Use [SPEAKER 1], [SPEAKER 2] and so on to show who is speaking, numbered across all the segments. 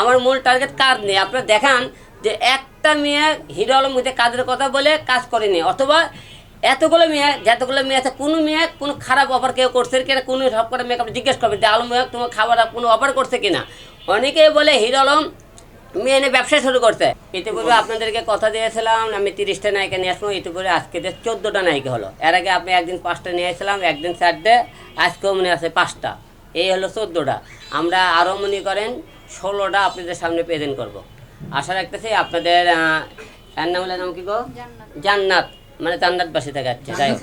[SPEAKER 1] আমার মূল টার্গেট কাজ নেই। আপনারা দেখান যে একটা মেয়ে হিরো আলম মধ্যে কাজের কথা বলে কাজ করেনি, অথবা এতগুলো মেয়ে, যতগুলো মেয়ে আছে, কোনো মেয়ে কোনো খারাপ অফার কেউ করছে কিনা কোনো সব করে মেয়ে আপনি জিজ্ঞেস করবেন যে, আলম মেয়ে তোমার খাবার কোনো অফার করছে কিনা? অনেকেই বলে, হিরো আলম মেয়ে এনে ব্যবসা শুরু করতে ইতিপূর্বে আপনাদেরকে কথা দিয়েছিলাম, আমি তিরিশটা নায়িকা নিয়ে আসব। ইতিপূর্বে আজকে যে চোদ্দোটা নায়িকা হলো, এর আগে আপনি একদিন পাঁচটা নিয়ে এসেছিলাম একদিন চারটে, আজকেও মনে আছে পাঁচটা। এই হলো চোদ্দোটা। আমরা আরও মনে করেন ষোলোটা আপনাদের সামনে প্রেজেন্ট করব। আশা রাখতেছি আপনাদের নাম কি গো? জান্নাত। মানে জান্নাতবাসী থেকে যাচ্ছে যাই হোক।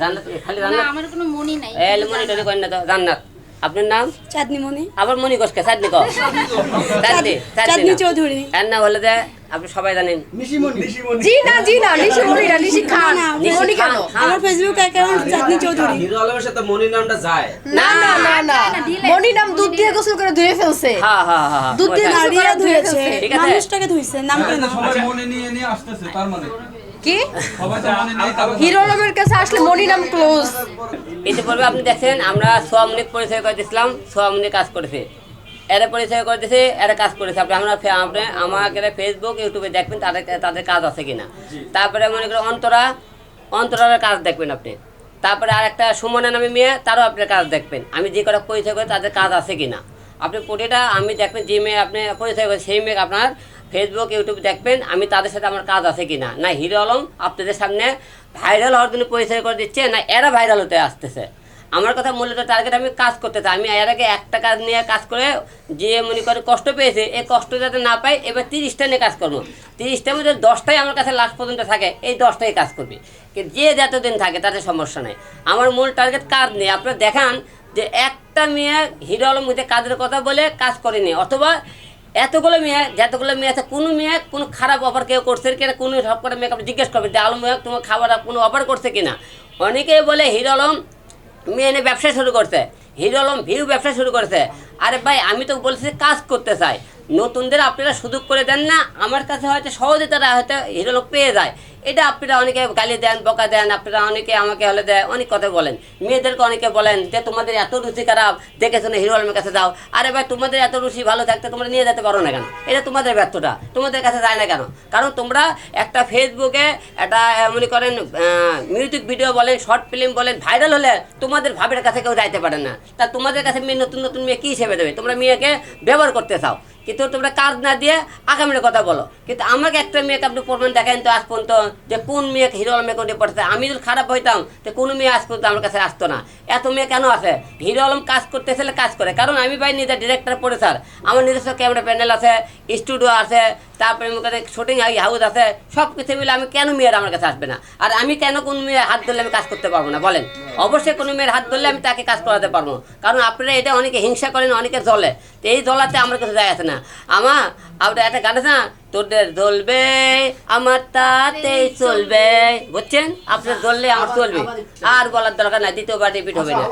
[SPEAKER 1] জান্নাত খালি
[SPEAKER 2] না
[SPEAKER 1] জান্নাত?
[SPEAKER 2] আমার কোনো মনি নাই।
[SPEAKER 1] এই মনিটরি করেন না তো জান্নাত। আপনার নাম?
[SPEAKER 3] চাঁদনিমণি
[SPEAKER 1] আবার মনি কোষকে চাঁদনি কো? চাঁদনি
[SPEAKER 3] চাঁদনি চৌধুরী।
[SPEAKER 1] এর নাম হলো যে আপনি সবাই জানেন।
[SPEAKER 4] জি না জি না নিশি মনি না নিশি খান।
[SPEAKER 3] আমার Facebook account Chandni Chowdhury.
[SPEAKER 5] Hero আলমের সাথে মনির নামটা যায়।
[SPEAKER 4] না না না না মনি নাম দুধ দিয়ে গোসল করে ধুয়ে ফেলছে।
[SPEAKER 1] হ্যাঁ হ্যাঁ হ্যাঁ হ্যাঁ,
[SPEAKER 4] দুধ দিয়ে। নাড়ি-
[SPEAKER 3] ধুয়েছে। মানুষটাকে ধুইছে নাম কেন?
[SPEAKER 6] সবাই মনে নিয়ে নিয়ে আসতেছে তার মানে।
[SPEAKER 4] কি?
[SPEAKER 6] মনে
[SPEAKER 4] হিরো আলমের কাছে আসলে মনি নাম ক্লোজ
[SPEAKER 1] ইতিপূর্বে আপনি দেখেন আমরা সোয়ামনিক পরিচয় করে দিয়েছিলাম সোয়ামনি কাজ করেছে। এরা পরিচয় করে দিয়েছে এরা কাজ করেছে। আপনি আমরা ফে- আপনি আমাকে ফেসবুক ইউটিউবে দেখবেন তাদের তাদের কাজ আছে কিনা। তারপরে মনে করেন অন্তরা অন্তরার কাজ দেখবেন আপনি। তারপরে আর একটা সুমনা নামে মেয়ে, তারও আপনার কাজ দেখবেন। আমি যে কটা পরিচয় করি, তাদের কাজ আছে কি না আপনি প্রতিটা আমি দেখবেন যে মেয়ে আপনি পরিচয় করেন সেই মেয়ে আপনার ফেসবুক ইউটিউব দেখবেন, আমি তাদের সাথে আমার কাজ আছে কি না না হিরো আলম, আপনাদের সামনে ভাইরাল হওয়ার জন্য পরিচয় করে দিচ্ছে, না এরা ভাইরাল হতে আসতেছে। আমার কথা মূলত টার্গেট আমি কাজ করতে চাই। আমি এর আগে একটা কাজ নিয়ে কাজ করে যে মনে করে কষ্ট পেয়েছে, এই কষ্ট যাতে না পাই, এবার তিরিশটা নিয়ে কাজ করব। তিরিশটার মধ্যে দশটাই আমার কাছে লাস্ট পর্যন্ত থাকে, এই দশটাই কাজ করবি। যে যতদিন থাকে, তাতে সমস্যা নেই। আমার মূল টার্গেট কাজ নেই। আপনারা দেখান যে একটা মেয়ে হিরো আলম কাজের কথা বলে কাজ করেনি, অথবা এতগুলো মেয়ে, যতগুলো মেয়ে আছে, কোনো মেয়ে কোনো খারাপ অফার কেউ করছে কিনা কোনো সব করে মেয়ে আপনি জিজ্ঞেস করবেন যে, আলম মেয়ে তোমার খাবার কোনো অফার করছে কিনা অনেকেই বলে, হিরো আলম মেয়ে এনে ব্যবসা শুরু করছে। হিরো আলম ভিউ ব্যবসা শুরু করেছে। আরে ভাই, আমি তো বলছি কাজ করতে চাই। নতুনদের আপনারা সুযোগ করে দেন না, আমার কাছে হয়তো সহজে তারা হয়তো হিরো আলম পেয়ে যায়। এটা আপনারা অনেকে গালি দেন, বকা দেন, আপনারা অনেকে আমাকে হলে দেয়, অনেক কথা বলেন। মেয়েদেরকে অনেকে বলেন যে, তোমাদের এত রুচি খারাপ দেখে শুনে হিরো আলমের কাছে যাও? আরে ভাই, তোমাদের এত রুচি ভালো থাকতে তোমরা নিয়ে যেতে পারো না কেন? এটা তোমাদের ব্যর্থটা তোমাদের কাছে যায় না কেন? কারণ তোমরা একটা ফেসবুকে একটা মনে করেন মিউজিক ভিডিও বলেন শর্ট ফিল্ম বলেন ভাইরাল হলে তোমাদের ভাবের কাছে কেউ যাইতে পারে না। তা তোমাদের কাছে মেয়ে, নতুন নতুন মেয়ে কী হিসেবে দেবে? তোমরা মেয়েকে ব্যবহার করতে চাও। কিন্তু তোমরা কাজ না দিয়ে আগামীর কথা বলো। কিন্তু আমাকে একটা মেয়েকে আপনি প্রমাণ দেখেন তো আজ পর্যন্ত যে কোন মেয়ে হিরো আলমে কোনটি পড়তে আমি যদি খারাপ হইতাম, তো কোনো মেয়ে আজ আমার কাছে আসতো না। এত মেয়ে কেন আছে? হিরো আলম কাজ করতে চাইলে কাজ করে। কারণ আমি ভাই নিজে ডিরেক্টর পড়ে স্যার আমার নিজস্ব ক্যামেরা প্যানেল আছে স্টুডিও আছে, তারপরে মনে শুটিং হাউস আছে, সব কিছু মিলে আমি কেন মেয়ের আমার কাছে আসবে না? আর আমি কেন কোন মেয়ের হাত ধরলে আমি কাজ করতে পারব না? বলেন। অবশ্যই কোনো মেয়ের হাত ধরলে আমি তাকে কাজ করাতে পারব। কারণ আপনারা এটা অনেকে হিংসা করেন, অনেকে জলে। তো এই জলাতে আমার কাছে যায় আছে না। আমা আপনার একটা গান আছে না? তোদের দলবে আমার তাতেই চলবে। বুঝছেন? আপনার দললে আমার চলবে। আর বলার দরকার নাই দ্বিতীয়বার রিপিট হবে না।